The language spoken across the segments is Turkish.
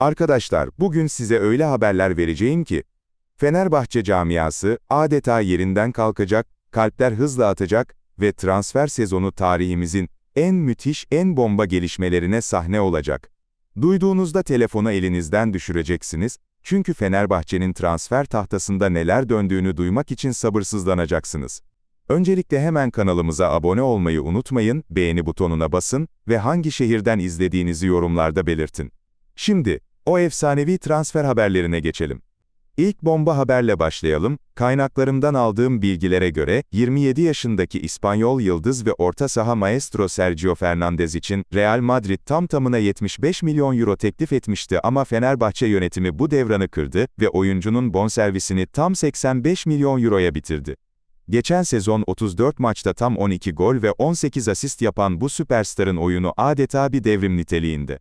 Arkadaşlar, bugün size öyle haberler vereceğim ki, Fenerbahçe camiası adeta yerinden kalkacak, kalpler hızla atacak ve transfer sezonu tarihimizin en müthiş, en bomba gelişmelerine sahne olacak. Duyduğunuzda telefonu elinizden düşüreceksiniz, çünkü Fenerbahçe'nin transfer tahtasında neler döndüğünü duymak için sabırsızlanacaksınız. Öncelikle hemen kanalımıza abone olmayı unutmayın, beğeni butonuna basın ve hangi şehirden izlediğinizi yorumlarda belirtin. Şimdi, o efsanevi transfer haberlerine geçelim. İlk bomba haberle başlayalım. Kaynaklarımdan aldığım bilgilere göre, 27 yaşındaki İspanyol yıldız ve orta saha maestro Sergio Fernandez için Real Madrid tam tamına 75 milyon euro teklif etmişti ama Fenerbahçe yönetimi bu devranı kırdı ve oyuncunun bonservisini tam 85 milyon euroya bitirdi. Geçen sezon 34 maçta tam 12 gol ve 18 asist yapan bu süperstarın oyunu adeta bir devrim niteliğinde.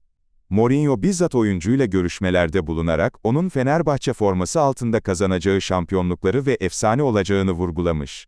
Mourinho bizzat oyuncuyla görüşmelerde bulunarak onun Fenerbahçe forması altında kazanacağı şampiyonlukları ve efsane olacağını vurgulamış.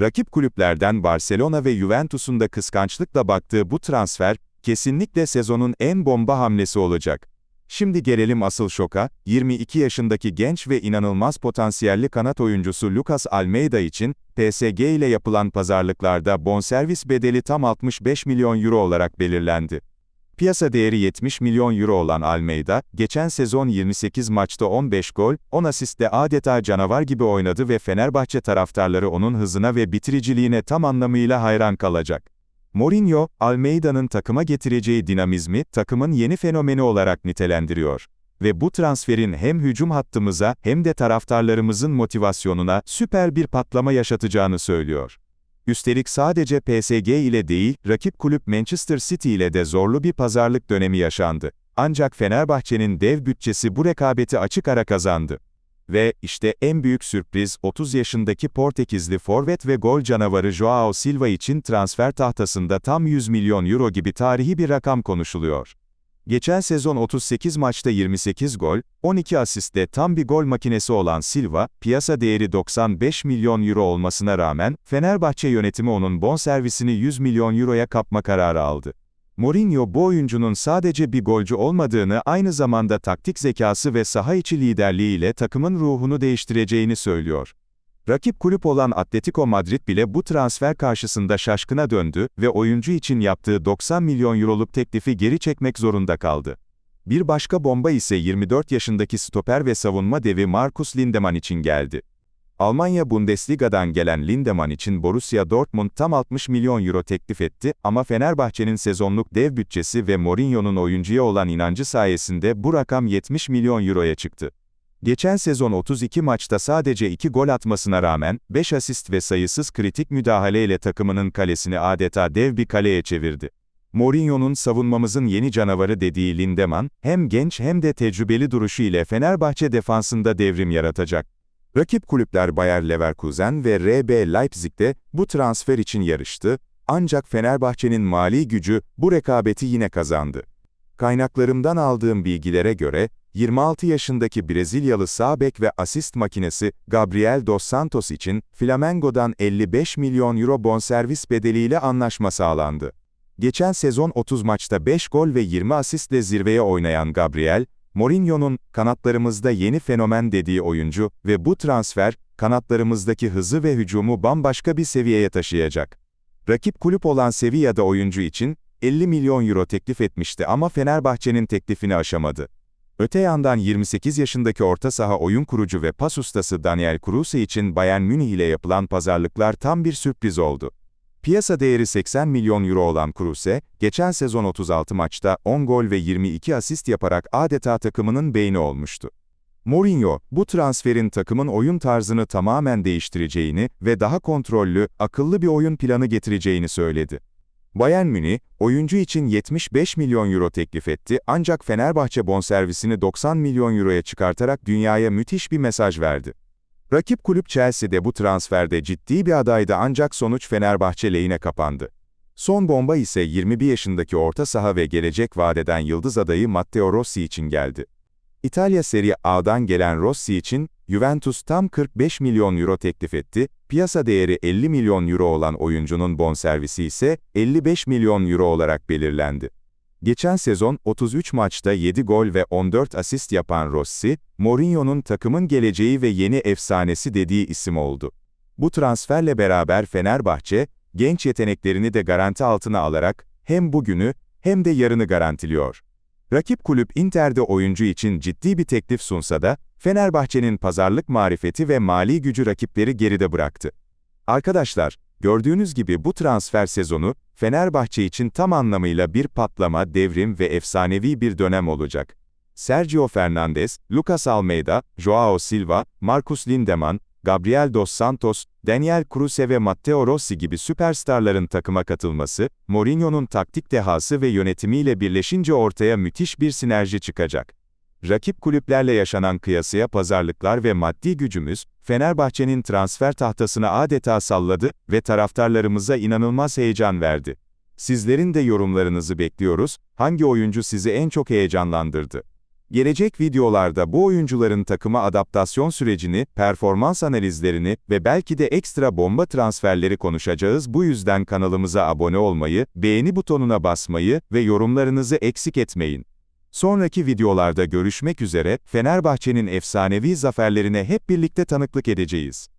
Rakip kulüplerden Barcelona ve Juventus'un da kıskançlıkla baktığı bu transfer, kesinlikle sezonun en bomba hamlesi olacak. Şimdi gelelim asıl şoka, 22 yaşındaki genç ve inanılmaz potansiyelli kanat oyuncusu Lucas Almeida için, PSG ile yapılan pazarlıklarda bonservis bedeli tam 65 milyon euro olarak belirlendi. Piyasa değeri 70 milyon euro olan Almeida, geçen sezon 28 maçta 15 gol, 10 asistle adeta canavar gibi oynadı ve Fenerbahçe taraftarları onun hızına ve bitiriciliğine tam anlamıyla hayran kalacak. Mourinho, Almeida'nın takıma getireceği dinamizmi, takımın yeni fenomeni olarak nitelendiriyor. Ve bu transferin hem hücum hattımıza hem de taraftarlarımızın motivasyonuna süper bir patlama yaşatacağını söylüyor. Üstelik sadece PSG ile değil, rakip kulüp Manchester City ile de zorlu bir pazarlık dönemi yaşandı. Ancak Fenerbahçe'nin dev bütçesi bu rekabeti açık ara kazandı. Ve, işte en büyük sürpriz, 30 yaşındaki Portekizli forvet ve gol canavarı Joao Silva için transfer tahtasında tam 100 milyon euro gibi tarihi bir rakam konuşuluyor. Geçen sezon 38 maçta 28 gol, 12 asistle tam bir gol makinesi olan Silva, piyasa değeri 95 milyon euro olmasına rağmen, Fenerbahçe yönetimi onun bonservisini 100 milyon euroya kapma kararı aldı. Mourinho bu oyuncunun sadece bir golcü olmadığını aynı zamanda taktik zekası ve saha içi liderliğiyle takımın ruhunu değiştireceğini söylüyor. Rakip kulüp olan Atletico Madrid bile bu transfer karşısında şaşkına döndü ve oyuncu için yaptığı 90 milyon euroluk teklifi geri çekmek zorunda kaldı. Bir başka bomba ise 24 yaşındaki stoper ve savunma devi Markus Lindemann için geldi. Almanya Bundesliga'dan gelen Lindemann için Borussia Dortmund tam 60 milyon euro teklif etti ama Fenerbahçe'nin sezonluk dev bütçesi ve Mourinho'nun oyuncuya olan inancı sayesinde bu rakam 70 milyon euroya çıktı. Geçen sezon 32 maçta sadece 2 gol atmasına rağmen, 5 asist ve sayısız kritik müdahaleyle takımının kalesini adeta dev bir kaleye çevirdi. Mourinho'nun savunmamızın yeni canavarı dediği Lindemann, hem genç hem de tecrübeli duruşu ile Fenerbahçe defansında devrim yaratacak. Rakip kulüpler Bayer Leverkusen ve RB Leipzig'te bu transfer için yarıştı, ancak Fenerbahçe'nin mali gücü bu rekabeti yine kazandı. Kaynaklarımdan aldığım bilgilere göre, 26 yaşındaki Brezilyalı sağ bek ve asist makinesi Gabriel Dos Santos için Flamengo'dan 55 milyon euro bonservis bedeliyle anlaşma sağlandı. Geçen sezon 30 maçta 5 gol ve 20 asistle zirveye oynayan Gabriel, Mourinho'nun kanatlarımızda yeni fenomen dediği oyuncu ve bu transfer, kanatlarımızdaki hızı ve hücumu bambaşka bir seviyeye taşıyacak. Rakip kulüp olan Sevilla'da oyuncu için 50 milyon euro teklif etmişti ama Fenerbahçe'nin teklifini aşamadı. Öte yandan 28 yaşındaki orta saha oyun kurucu ve pas ustası Daniel Kruse için Bayern Münih ile yapılan pazarlıklar tam bir sürpriz oldu. Piyasa değeri 80 milyon euro olan Kruse, geçen sezon 36 maçta 10 gol ve 22 asist yaparak adeta takımının beyni olmuştu. Mourinho, bu transferin takımın oyun tarzını tamamen değiştireceğini ve daha kontrollü, akıllı bir oyun planı getireceğini söyledi. Bayern Münih, oyuncu için 75 milyon euro teklif etti ancak Fenerbahçe bonservisini 90 milyon euroya çıkartarak dünyaya müthiş bir mesaj verdi. Rakip kulüp Chelsea de bu transferde ciddi bir adaydı ancak sonuç Fenerbahçe lehine kapandı. Son bomba ise 21 yaşındaki orta saha ve gelecek vadeden yıldız adayı Matteo Rossi için geldi. İtalya Serie A'dan gelen Rossi için, Juventus tam 45 milyon euro teklif etti, piyasa değeri 50 milyon euro olan oyuncunun bonservisi ise 55 milyon euro olarak belirlendi. Geçen sezon 33 maçta 7 gol ve 14 asist yapan Rossi, Mourinho'nun takımın geleceği ve yeni efsanesi dediği isim oldu. Bu transferle beraber Fenerbahçe, genç yeteneklerini de garanti altına alarak hem bugünü hem de yarını garantiliyor. Rakip kulüp Inter'de oyuncu için ciddi bir teklif sunsa da, Fenerbahçe'nin pazarlık marifeti ve mali gücü rakipleri geride bıraktı. Arkadaşlar, gördüğünüz gibi bu transfer sezonu, Fenerbahçe için tam anlamıyla bir patlama, devrim ve efsanevi bir dönem olacak. Sergio Fernandes, Lucas Almeida, Joao Silva, Marcus Lindemann, Gabriel Dos Santos, Daniel Kruse ve Matteo Rossi gibi süperstarların takıma katılması, Mourinho'nun taktik dehası ve yönetimiyle birleşince ortaya müthiş bir sinerji çıkacak. Rakip kulüplerle yaşanan kıyasıya pazarlıklar ve maddi gücümüz, Fenerbahçe'nin transfer tahtasını adeta salladı ve taraftarlarımıza inanılmaz heyecan verdi. Sizlerin de yorumlarınızı bekliyoruz, hangi oyuncu sizi en çok heyecanlandırdı? Gelecek videolarda bu oyuncuların takıma adaptasyon sürecini, performans analizlerini ve belki de ekstra bomba transferleri konuşacağız. Bu yüzden kanalımıza abone olmayı, beğeni butonuna basmayı ve yorumlarınızı eksik etmeyin. Sonraki videolarda görüşmek üzere, Fenerbahçe'nin efsanevi zaferlerine hep birlikte tanıklık edeceğiz.